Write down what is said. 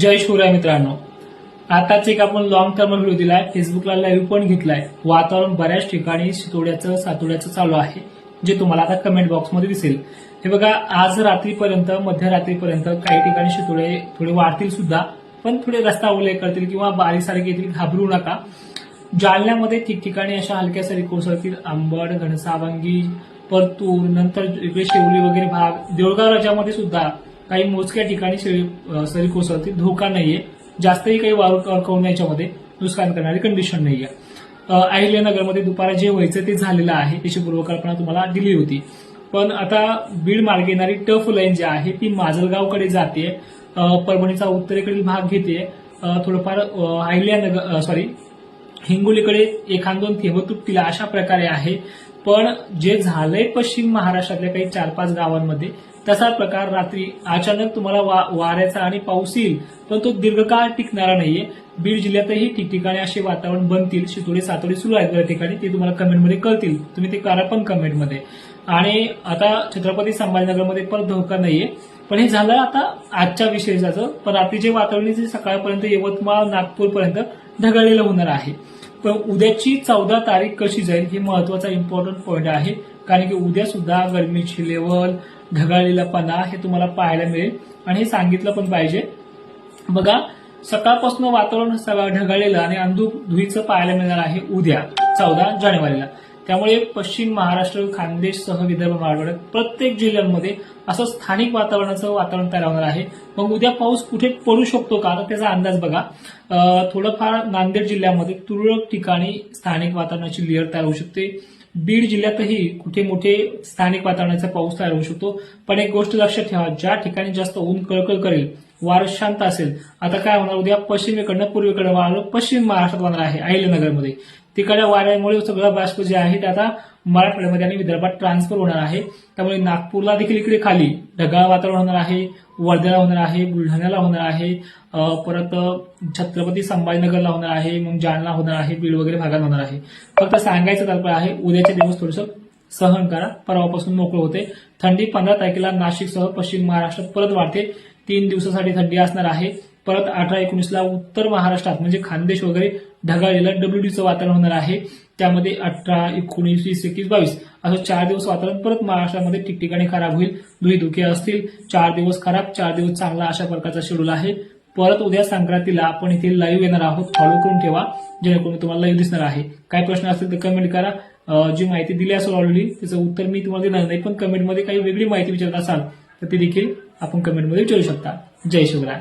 जय शिवराय मित्रांनो. आताच एक आपण लॉंग टर्म व्हिडिओ दिलाय. फेसबुकला लाईव्ह पण घेतलाय. वातावरण बऱ्याच ठिकाणी शितोड्याचं सातोड्याचं चालू आहे जे तुम्हाला आता कमेंट बॉक्समध्ये दिसेल. हे बघा आज रात्रीपर्यंत मध्यरात्रीपर्यंत काही ठिकाणी शितोडे थोडे वाढतील सुद्धा पण थोडे रस्ता ओले करतील किंवा बारीक सारखे येतील घाबरू नका. जालन्यामध्ये ठिकठिकाणी अशा हलक्या सरी कोसळतील. आंबड घनसावंगी परतूर नंतर इकडे शेवली वगैरे भाग देऊळगाव राज्यामध्ये सुद्धा काही मोजक्या ठिकाणी सरी कोसळतील धोका नाहीये. जास्तही काही वाळू अडकवून याच्यामध्ये. नुकसान करणारी कंडिशन नाहीये. अहिल्यानगरमध्ये दुपारा जे व्हायचं ते झालेलं आहे. त्याची पूर्वकल्पना तुम्हाला दिली होती. पण आता बीड मार्गे येणारी टफ लाईन जी आहे ती माजलगावकडे जाते. परभणीचा उत्तरेकडील भाग घेते. थोडंफार अहिल्यानगर सॉरी हिंगोलीकडे एखाद दोन थेंब तुटतील अशा प्रकारे आहे. पण जे झालंय पश्चिम महाराष्ट्रातल्या काही चार पाच गावांमध्ये तसा प्रकार रात्री अचानक तुम्हाला वा- वाऱ्याचा आणि पाऊस येईल पण तो दीर्घकाळ टिकणारा नाहीये. बीड जिल्ह्यातही ठिकठिकाणी असे वातावरण बनतील. शितोडे सातोडे सुरू आहेत बऱ्याच ठिकाणी. ते तुम्हाला कमेंटमध्ये कळतील. तुम्ही ते करा पण कमेंटमध्ये आणि आता छत्रपती संभाजीनगरमध्ये पण धोका नाहीये. पण हे झालं आता आजच्या विशेषाचं. पण रात्रीचे वातावरण जे सकाळपर्यंत यवतमाळ नागपूरपर्यंत ढगाळलेलं होणार आहे. पण उद्याची चौदा तारीख कशी जाईल हे महत्त्वाचा इम्पॉर्टंट पॉईंट आहे. कारण की उद्या सुद्धा गरमीची लेवल ढगाळलेलापणा हे तुम्हाला पाहायला मिळेल. आणि हे सांगितलं पण पाहिजे. बघा सकाळपासून वातावरण सगळं ढगाळलेलं आणि अंधुक धुईचं पाहायला मिळणार आहे उद्या चौदा जानेवारीला. त्यामुळे पश्चिम महाराष्ट्र खानदेशसह विदर्भ मराठवाड्यात प्रत्येक जिल्ह्यांमध्ये असं स्थानिक वातावरणाचं वातावरण तयार होणार आहे. मग उद्या पाऊस कुठे पडू शकतो का? तर त्याचा अंदाज बघा. थोडंफार नांदेड जिल्ह्यामध्ये तुरळक ठिकाणी स्थानिक वातावरणाची लेअर तयार होऊ शकते. बीड जिल्ह्यातही कुठे मोठे स्थानिक वातावरणाचा पाऊस तयार होऊ शकतो. पण एक गोष्ट लक्षात ठेवा ज्या ठिकाणी जास्त ऊन कळकळ करेल वारं शांत असेल आता काय होणार? उद्या पश्चिमेकडनं पूर्वेकडे वारं पश्चिम महाराष्ट्रात वाहणार आहे अहिल्यानगरमध्ये. तिकडल्या वाऱ्यामुळे सगळं बाष्प जे आहे ते आता मराठवाड्यामध्ये आणि विदर्भात ट्रान्सफर होणार आहे. त्यामुळे नागपूरला देखील इकडे खाली ढगाळ वातावरण होणार आहे वर्ध्याला होणार आहे बुलढाण्याला होणार आहे परत छत्रपती संभाजीनगरला होणार आहे मग जालना होणार आहे बीड वगैरे भागात होणार आहे. फक्त सांगायचं तात्पर्य आहे उद्याचे दिवस थोडंसं सहन करा. परवापासून मोकळं होते. थंडी पंधरा तारखेला नाशिकसह पश्चिम महाराष्ट्रात परत वाढते. तीन दिवसासाठी थंडी असणार आहे. परत अठरा एकोणीसला उत्तर महाराष्ट्रात म्हणजे खानदेश वगैरे ढगाळलेलं डब्ल्यूडीचं वातावरण होणार आहे. त्यामध्ये अठरा एकोणीस वीस एकवीस बावीस असं चार दिवस वातावरण. परत महाराष्ट्रामध्ये ठिकठिकाणी खराब होईल. दुही धुके असतील. चार दिवस खराब चार दिवस चांगला अशा प्रकारचा शेड्यूल आहे. परत उद्या संक्रांतीला आपण इथे लाईव्ह येणार आहोत. फॉलो करून ठेवा जेणेकरून तुम्हाला लाईव्ह दिसणार आहे. काय प्रश्न असतील तर कमेंट करा. जी माहिती दिली असेल ऑलरेडी त्याचं उत्तर मी तुम्हाला देणार नाही. पण कमेंटमध्ये काही वेगळी माहिती विचारत असाल तर ती देखील आपण कमेंटमध्ये विचारू शकता. जय शिवराय.